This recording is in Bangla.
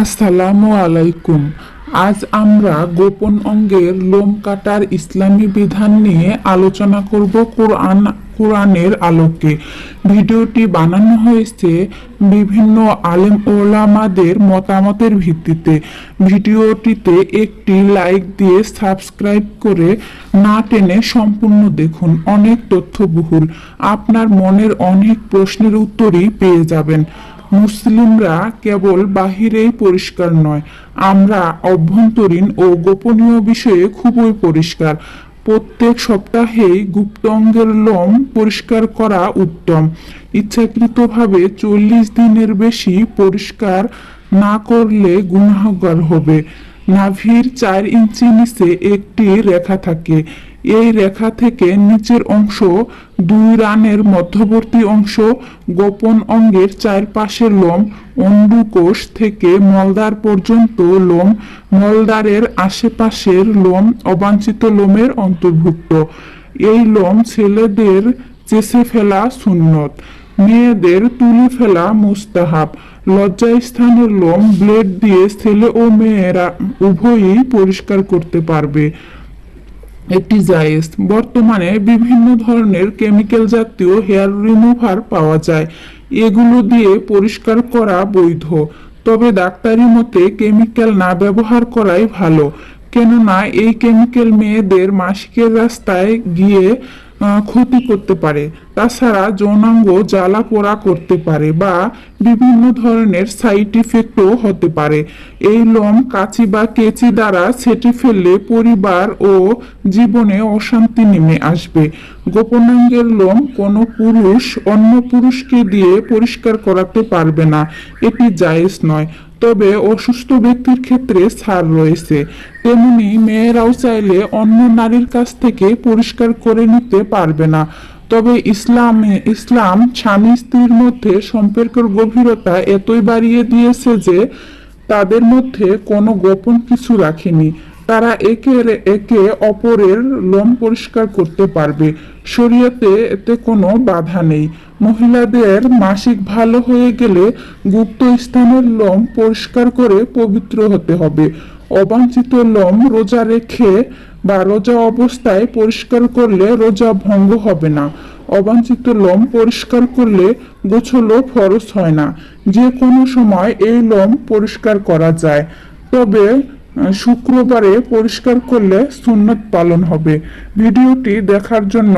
আসসালামু আলাইকুম। আজ আমরা গোপন অঙ্গের লোম কাটার ইসলামী বিধান নিয়ে আলোচনা করব কোরআন, কোরআনের আলোকে। ভিডিওটি বানানো হয়েছে বিভিন্ন আলেম ওলামাদের মতামতের ভিত্তিতে। ভিডিওটিতে একটি লাইক দিয়ে সাবস্ক্রাইব করে না টেনে সম্পূর্ণ দেখুন, অনেক তথ্যবহুল। আপনার মনের অনেক প্রশ্নের উত্তরই পেয়ে যাবেন। মুসলিমরা কেবল বাহিরেই পরিষ্কার নয়, আমরা অভ্যন্তরীণ ও গোপনীয় বিষয়ে খুবই পরিষ্কার। প্রত্যেক সপ্তাহেই গুপ্ত অঙ্গের লোম পরিষ্কার করা উত্তম। ইচ্ছাকৃতভাবে চল্লিশ দিনের বেশি পরিষ্কার না করলে গুনাহগার হবে। নাভির চার ইঞ্চি নিচে একটি রেখা থাকে। এই রেখা থেকে নিচের অংশ দুই রানের মধ্যবর্তী অংশ গোপন অঙ্গের চারপাশের লোম অন্ডুকোষ থেকে মলদার পর্যন্ত লোম মলদারের আশেপাশের লোম অবাঞ্ছিত লোমের অন্তর্ভুক্ত। এই লোম ছেলেদের চেষে ফেলা সুন্নত, মেয়েদের তুলে ফেলা মুস্তাহাব। লজ্জাস্থানের লোম ব্লেড দিয়ে ছেলে ও মেয়েরা উভয়ই পরিষ্কার করতে পারবে। এটি জায়েজ বর্তমানে বিভিন্ন ধরনের কেমিক্যাল জাতীয় হেয়ার রিমুভার পাওয়া যায়। এগুলো দিয়ে পরিষ্কার করা বৈধ। তবে ডাক্তারি মতে কেমিক্যাল না ব্যবহার করাই ভালো। কেননা এই কেমিক্যাল মেয়েদের মাসিকের রাস্তায় গিয়ে ক্ষতি করতে পারে। তাছাড়া যৌনাঙ্গ জ্বালা পোড়া করতে পারে বা বিভিন্ন ধরনের সাইড ইফেক্টও হতে পারে। এই লোম কাঁচি বা কেচি দ্বারা ছেটে ফেললে পরিবার ও জীবনে অশান্তি নেমে আসবে। গোপনাঙ্গের লোম কোনো পুরুষ অন্য পুরুষকে দিয়ে পরিষ্কার করাতে পারবে না। এটি জায়েজ নয়। তবে অসুস্থ ব্যক্তির ক্ষেত্রে ছাড় রয়েছে। তেমনি মেয়েরাও চাইলে অন্য নারীর কাছ থেকে পরিষ্কার করে নিতে পারবে না। তবে ইসলামে ইসলাম স্বামী স্ত্রীর মধ্যে সম্পর্কের গভীরতা এতই বাড়িয়ে দিয়েছে যে তাদের মধ্যে কোনো গোপন কিছু রাখেনি। তারা একে একে অপরের লোম পরিষ্কার করতে পারবে। শরীয়তে এতে কোনো বাধা নেই। মহিলাদের মাসিক ভালো হয়ে গেলে গুপ্ত স্থানের লোম পরিষ্কার করে পবিত্র হতে হবে। অবাঞ্ছিত লোম রোজা রেখে বা রোজা অবস্থায় পরিষ্কার করলে রোজা ভঙ্গ হবে না। অবাঞ্ছিত লোম পরিষ্কার করলে গোছলও ফরজ হয় না। যে কোনো সময় এই লোম পরিষ্কার করা যায়। তবে শুক্রবারে পরিষ্কার করলে সুন্নত পালন হবে। ভিডিওটি দেখার জন্য